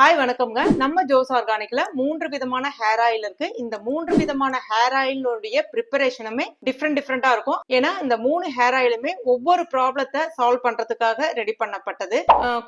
Hi வணக்கம்ங்க. நம்ம Jose ஆர்கானிக்ல மூன்று விதமான ஹேர் ஆயில் இருக்கு. இந்த மூன்று விதமான ஹேர் ஆயிலுடைய ப்ரிப்பரேஷனுமே டிஃப்ரெண்ட் டிஃப்ரெண்டா இருக்கும். ஏன்னா இந்த மூணு ஹேர் ஆயிலுமே ஒவ்வொரு ப்ராப்ளத்தை சால்வ் பண்றதுக்காக ரெடி பண்ணப்பட்டது.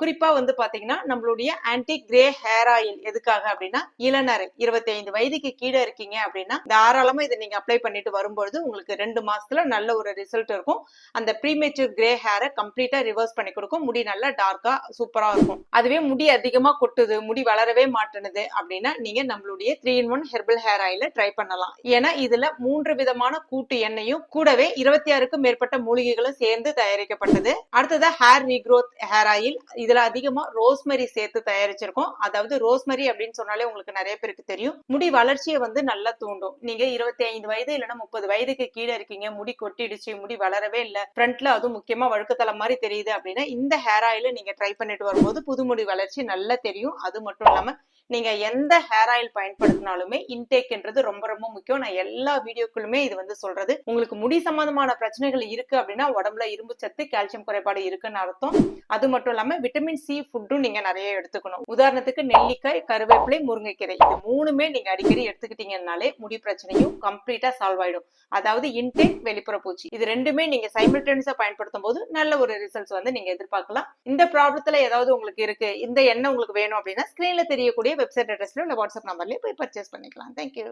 குறிப்பா வந்து பாத்தீங்கன்னா நம்மளுடைய ஆன்டி கிரே ஹேர் ஆயில் எதுக்காக அப்படின்னா இளநரை இருபத்தி ஐந்து வயதுக்கு கீழே இருக்கீங்க அப்படின்னா தாராளமா இதை நீங்க அப்ளை பண்ணிட்டு வரும்பொழுது உங்களுக்கு ரெண்டு மாசத்துல நல்ல ஒரு ரிசல்ட் இருக்கும். அந்த ப்ரீமேச்சூர் கிரே ஹேரை கம்ப்ளீட்டா ரிவர்ஸ் பண்ணி கொடுக்கும். முடி நல்லா டார்க்கா சூப்பரா இருக்கும். அதுவே முடி அதிகமா கொட்டுது முடி வளரவே மாட்டேனுது அப்படின்னா நீங்க நம்மளுடைய three in one herbal hair ஆயில ட்ரை பண்ணலாம். ஏன்னா இதுல மூன்று விதமான கூட்டு எண்ணெயும் கூடவே இருபத்தி ஆறுக்கும் மேற்பட்ட மூலிகைகளும் சேர்ந்து தயாரிக்கப்பட்டது. அடுத்ததா ஹேர் ரீக்ரோத் ஹேர் ஆயில் இதுல அதிகமா ரோஸ்மரி சேர்த்து தயாரிச்சிருக்கோம். அதாவது ரோஸ்மரி அப்படின்னு சொன்னாலே உங்களுக்கு நிறைய பேருக்கு தெரியும். முடி வளர்ச்சியை வந்து நல்லா தூண்டும். நீங்க இருபத்தி ஐந்து வயது இல்லைன்னா முப்பது வயதுக்கு கீழே இருக்கீங்க முடி கொட்டிடுச்சு முடி வளரவே இல்லை ஃப்ரண்ட்ல அதுவும் முக்கியமா வழுக்கத்தலை மாதிரி தெரியுது அப்படின்னா இந்த ஹேர் ஆயில நீங்க ட்ரை பண்ணிட்டு வரும்போது புது முடி வளர்ச்சி நல்லா தெரியும். அது மட்டும் இல்லாம நீங்க எந்த ஹேர் ஆயில் பயன்படுத்தினாலுமே இன்டேக்ன்றது ரொம்ப ரொம்ப முக்கியம். நான் எல்லா வீடியோக்குள்ளுமே இது வந்து சொல்றது. உங்களுக்கு முடி சம்பந்தமான பிரச்சனைகள் இருக்கு அப்படின்னா உடம்புல இரும்பு சத்து கால்சியம் குறைபாடு இருக்குன்னு அர்த்தம். அது மட்டும் இல்லாம விட்டமின் சி ஃபுட்டும் நீங்க நிறைய எடுத்துக்கணும். உதாரணத்துக்கு நெல்லிக்காய் கருவேப்பிலை முருங்கைக்கீரை. இது மூணுமே நீங்க அடிக்கடி எடுத்துக்கிட்டீங்கன்னாலே முடி பிரச்சனையும் கம்ப்ளீட்டா சால்வ் ஆயிடும். அதாவது இன்டேக் வெளிப்புற பூச்சி. இது ரெண்டுமே நீங்க சைமில்டேனியஸா பயன்படுத்தும் போது நல்ல ஒரு ரிசல்ட்ஸ் வந்து நீங்க எதிர்பார்க்கலாம். இந்த ப்ராப்ளத்துல ஏதாவது உங்களுக்கு இருக்கு இந்த எண்ணெய் உங்களுக்கு வேணும் அப்படின்னா ஸ்கிரீன்ல தெரியக்கூடிய வெப்சைட் அட்ரஸ்ல இல்லை வாட்ஸ்அப் நம்பர்லேயும் போய் பர்ச்சேஸ் பண்ணிக்கலாம். தேங்க்யூ